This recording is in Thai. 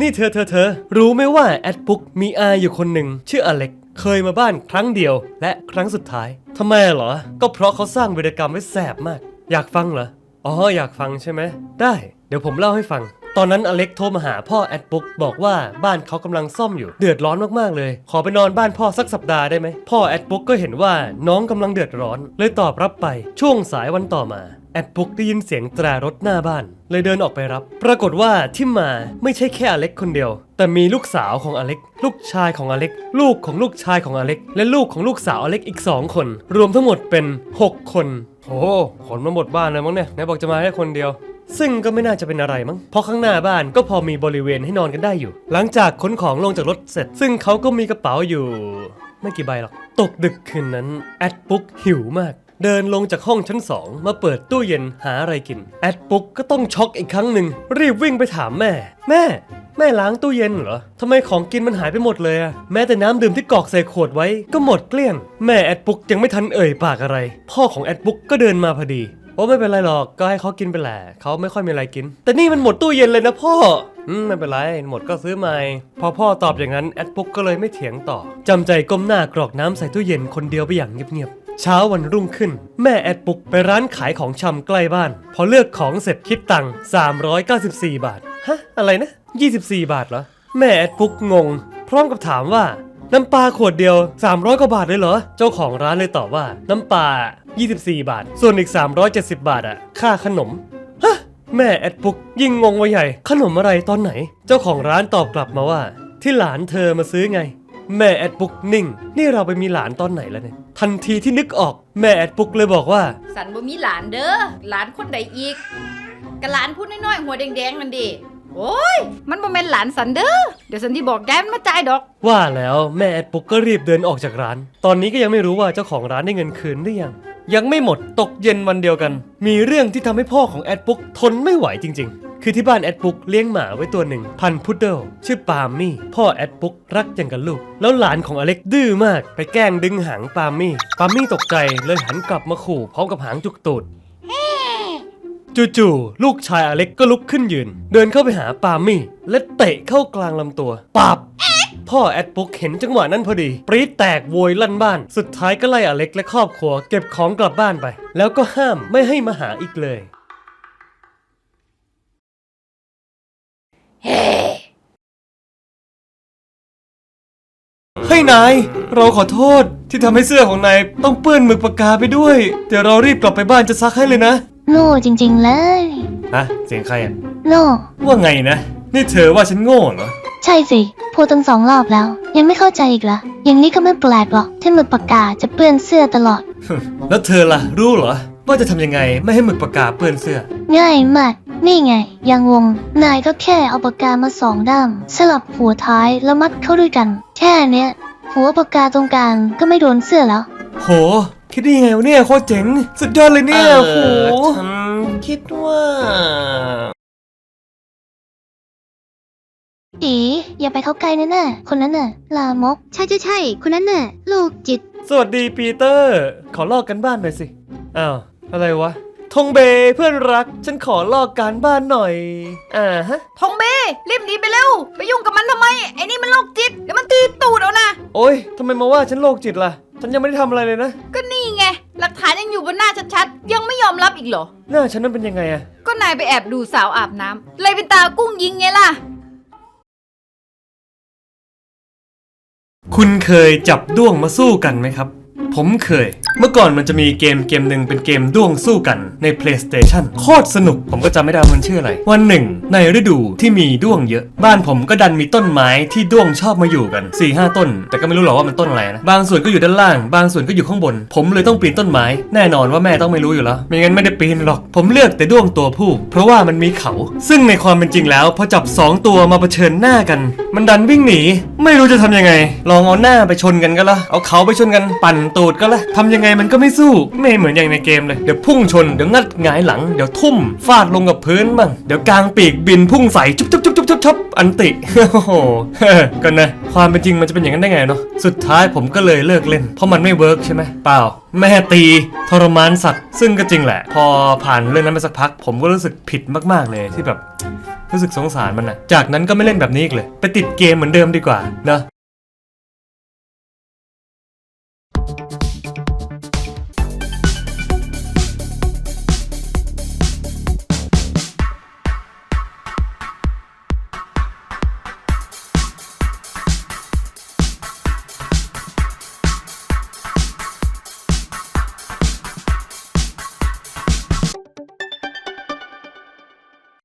นี่เธอเธอเธอรู้ไหมว่าแอดบุ๊กมีอาอยู่คนหนึ่งชื่ออเล็ก เคยมาบ้านครั้งเดียว และครั้งสุดท้ายทำไมเหรอ ก็เพราะเขาสร้างวีรกรรมไว้แสบมาก อยากฟังเหรอ อ๋ออยากฟังใช่ไหม ได้ เดี๋ยวผมเล่าให้ฟัง ตอนนั้นอเล็กโทรมาหาพ่อแอดปุ๊กบอกว่าบ้านเขากำลังซ่อมอยู่เดือดร้อนมากๆเลย ขอไปนอนบ้านพ่อสักสัปดาห์ได้ไหมพ่อแอดปุ๊กก็เห็นว่าน้องกำลังเดือดร้อน เลยตอบรับไปช่วงสายวันต่อมาแอดปุ๊กได้ยินเสียงแตรรถหน้าบ้าน เลยเดินออกไปรับ ปรากฏว่าที่มาไม่ใช่แค่อเล็กคนเดียว แต่มีลูกสาวของอเล็ก ลูกชายของอเล็ก ลูกของลูกชายของอเล็ก และลูกของลูกสาวอเล็กอีก 2 คน รวมทั้งหมดเป็น 6 คนโอ้ขนมาหมดบ้านเลยมั้งเนี่ยไหนบอกจะมาแค่คนเดียว ซึ่งก็ไม่น่าจะเป็นอะไรมั้งเพราะข้างหน้าบ้านก็พอมีบริเวณให้นอนกันได้อยู่ หลังจากขนของลงจากรถเสร็จ ซึ่งเขาก็มีกระเป๋าอยู่ ไม่กี่ใบหรอก ตกดึกคืนนั้นแอดปุ๊กหิวมาก เดินลงจากห้องชั้นสองมาเปิดตู้เย็นหาอะไรกิน แอดปุ๊กก็ต้องช็อกอีกครั้งหนึ่งรีบวิ่งไปถามแม่ แม่ แม่ล้างตู้เย็นเหรอทำไมของกินมันหายไปหมดเลยอะแม้แต่น้ำดื่มที่กรอกใส่ขวดไว้ก็หมดเกลี้ยง แม่แอดปุ๊กยังไม่ทันเอ่ยปากอะไร พ่อของแอดปุ๊กก็เดินมาพอดี โอ้ไม่เป็นไรหรอกก็ให้เขากินไปแหละเขาไม่ค่อยมีอะไรกิน แต่นี่มันหมดตู้เย็นเลยนะพ่ออืมไม่เป็นไรหมดก็ซื้อใหม่พอพ่อตอบอย่างนั้นแอดปุ๊กก็เลยไม่เถียงต่อจำใจก้มหน้ากรอกน้ำใส่ตู้เย็นคนเดียวไปอย่างเงียบๆเช้าวันรุ่งขึ้น แม่แอดปุ๊กไปร้านขายของชำใกล้บ้าน พอเลือกของเสร็จคิดตังค์394 บาทฮะอะไรนะ 24 บาทเหรอแม่แอดปุ๊กงง พร้อมกับถามว่า น้ำปลาขวดเดียว 300 กว่าบาทเลยเหรอ เจ้าของร้านเลยตอบว่า น้ำปลา 24 บาท ส่วนอีก 370 บาทอะค่าขนม ฮะ แม่แอดปุ๊กยิ่งงงว่าใหญ่ ขนมอะไรตอนไหน เจ้าของร้านตอบกลับมาว่า ที่หลานเธอมาซื้อไง แม่แอดปุ๊กนิ่ง นี่เราไปมีหลานตอนไหนแล้วเนี่ย ทันทีที่นึกออก แม่แอดปุ๊กเลยบอกว่า สันบ่มีหลานเด้อ หลานคนใดอีกกะหลานพูดน้อยๆหัวแดงๆนั่นดิ โอ้ย มันบ่แม่นหลานสันเด้อ เดี๋ยวสันที่บอกแกมันมาจ่ายดอก ว่าแล้วแม่แอดปุ๊กก็รีบเดินออกจากร้าน ตอนนี้ก็ยังไม่รู้ว่าเจ้าของร้านได้เงินคืนหรือยัง ยังไม่หมดตกเย็นวันเดียวกัน มีเรื่องที่ทำให้พ่อของแอดปุ๊กทนไม่ไหวจริง ๆ คือที่บ้านแอดปุ๊กเลี้ยงหมาไว้ตัวหนึ่ง พันธุ์พุดเดิลชื่อปาล์มมี่ พ่อแอดปุ๊กรักอย่างกับลูก แล้วหลานของอเล็กดื้อมาก ไปแกล้งดึงหางปาล์มมี่ ปาล์มมี่ตกใจเลยหันกลับมาขู่พร้อมกับหางจุกตูด จู่ๆลูกชายอเล็กก็ลุกขึ้นยืน เดินเข้าไปหาปามี่ และเตะเข้ากลางลำตัวปับพ่อแอดปุ๊กเห็นจังหวะนั้นพอดี ปรี๊ดแตกโวยลั่นบ้าน สุดท้ายก็ไล่อเล็กและครอบครัว เก็บของกลับบ้านไป แล้วก็ห้ามไม่ให้มาหาอีกเลยเฮ้นาย เราขอโทษที่ทำให้เสื้อของนายต้องเปื้อนหมึกปากกาไปด้วย เดี๋ยวเรารีบกลับไปบ้านจะซักให้เลยนะ โง่จริงๆเลย ฮะ เสียงใครอะ โง่ ว่าไงนะ นี่เธอว่าฉันโง่เหรอ ใช่สิ พูดตั้งสองรอบแล้ว ยังไม่เข้าใจอีกเหรออย่างนี้ก็ไม่แปลกหรอกที่หมึกปากกาจะเปื้อนเสื้อตลอด แล้วเธอล่ะ รู้เหรอ ว่าจะทำยังไงไม่ให้หมึกปากกาเปื้อนเสื้อ ง่ายมาก นี่ไง ยังวง นายก็แค่เอาปากกามาสองด้าม สลับหัวท้ายแล้วมัดเข้าด้วยกัน แค่เนี้ย หัวปากกาตรงกลางก็ไม่โดนเสื้อแล้ว โห คิดได้ยังไงวะเนี่ยโคตรเจ๋ง สุดยอดเลยเนี่ยโหฉันคิดว่า อีอย่าไปเข้าใกล้นะน่ะคนนั้นน่ะ ลามก ใช่ใช่ใช่คนนั้นน่ะลูกจิต สวัสดีปีเตอร์ ขอลอกกันบ้านหน่อยสิ อ้าว อะไรวะ ทงเบเพื่อนรัก ฉันขอลอกการบ้านหน่อย อ่าฮะ ทองเบรีบหนีไปเร็ว ไปยุ่งกับมันทำไม ไอ้นี่มันโรคจิตเดี๋ยวมันตีตูดเอานะ โอ้ยทำไมมาว่าฉันโรคจิตล่ะ ฉันยังไม่ได้ทำอะไรเลยนะ ก็นี่ไง หลักฐานยังอยู่บนหน้าชัดๆ ยังไม่ยอมรับอีกเหรอ หน้าฉันนั้นเป็นยังไงอะก็นายไปแอบดูสาวอาบน้ำเลยเป็นตากุ้งยิงไงล่ะ คุณเคยจับด้วงมาสู้กันไหมครับ ผมเคย เมื่อก่อนมันจะมีเกมเกมหนึ่งเป็นเกมด้วงสู้กันใน PlayStation โคตรสนุก ผมก็จำไม่ได้ว่ามันชื่ออะไร วันหนึ่ง ในฤดูที่มีด้วงเยอะ บ้านผมก็ดันมีต้นไม้ที่ด้วงชอบมาอยู่กัน4ี่ห้าต้น แต่ก็ไม่รู้หรอกว่ามันต้นอะไรนะ บางส่วนก็อยู่ด้านล่าง บางส่วนก็อยู่ข้างบน ผมเลยต้องปีนต้นไม้ แน่นอนว่าแม่ต้องไม่รู้อยู่แล้ว ไม่งั้นไม่ได้ปีนหรอก ผมเลือกแต่ด้วงตัวผู้ เพราะว่ามันมีเขา ซึ่งในความเป็นจริงแล้วพอจับสองตัวมาเผชิญหน้ากัน มันดันวิ่งหนี ไม่รู้จะทำยังไง ลองเอาหน้าไปชนกันก็ละเอาเขาไปชนกัน ปั่นตูดก็ละทำยังไงมันก็ไม่สู้ ไม่เหมือนอย่างในเกมเลย เดี๋ยวพุ่งชน เดี๋ยวงัดหงายหลัง เดี๋ยวทุ่ม ฟาดลงกับพื้นบ้าง เดี๋ยวกลางปีกบินพุ่งใส่จุ๊บจุ๊บจุ๊บจุ๊บจุ๊บจุ๊บอันติ โอ้โหก็นะ ความเป็นจริงมันจะเป็นอย่างนั้นได้ไงเนาะ สุดท้ายผมก็เลยเลิกเล่น เพราะมันไม่เวิร์กใช่ไหมเปล่า แม่ตีทรมานสัตว์ ซึ่งก็จริงแหละ พอผ่านเรื่องนั้นไปสักพัก ผมก็รู้สึกผิดมากๆเลยที่แบบรู้สึกสงสารมันอะจากนั้นก็ไม่เล่นแบบนี้อีกเลย ไปติดเกมเหมือนเดิมดีกว่าเนะ